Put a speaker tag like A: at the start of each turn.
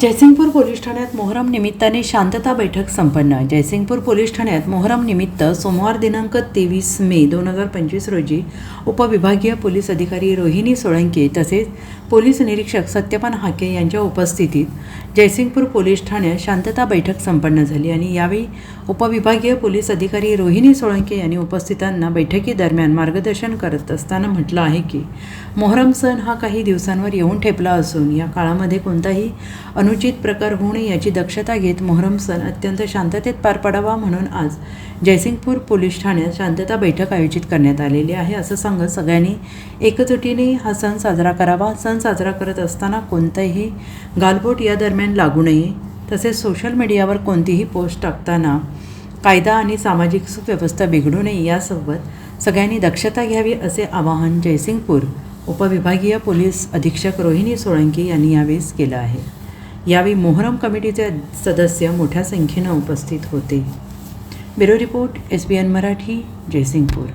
A: Jaysingpur police ठाण्यात मोहरम निमित्ताने शांतता बैठक संपन्न. जयसिंगपूर पोलीस ठाण्यात मोहरम निमित्त सोमवार दिनांक तेवीस मे दोन हजार पंचवीस रोजी उपविभागीय पोलीस अधिकारी रोहिणी सोळंके तसेच पोलीस निरीक्षक सत्यपान हाके यांच्या उपस्थितीत जयसिंगपूर पोलीस ठाण्यात शांतता बैठक संपन्न झाली आणि यावेळी उपविभागीय पोलीस अधिकारी रोहिणी सोळंके यांनी उपस्थितांना बैठकीदरम्यान मार्गदर्शन करत असताना म्हटलं आहे की मोहरम सण हा काही दिवसांवर येऊन ठेपला असून या काळामध्ये कोणताही अनुचित प्रकार होऊ नये याची दक्षता घेत मोहरम सण अत्यंत शांततेत पार पडावा म्हणून आज जयसिंगपूर पोलीस ठाण्यात शांतता बैठक आयोजित करण्यात आलेली आहे. असं सांगत सगळ्यांनी एकजुटीने हा सण साजरा करावा. सण साजरा करत असताना कोणताही गालबोट या दरम्यान लागू नये. तसेच सोशल मीडियावर कोणतीही पोस्ट टाकताना कायदा आणि सामाजिक सुव्यवस्था बिघडू नये यासोबत सगळ्यांनी दक्षता घ्यावी असे आवाहन जयसिंगपूर उपविभागीय पोलीस अधीक्षक रोहिणी सोळंकी यांनी यावेळेस केलं आहे. यावेळी मोहरम कमिटीचे सदस्य मोठ्या संख्येनं उपस्थित होते. Bureau report S B N Marathi Jaysingpur.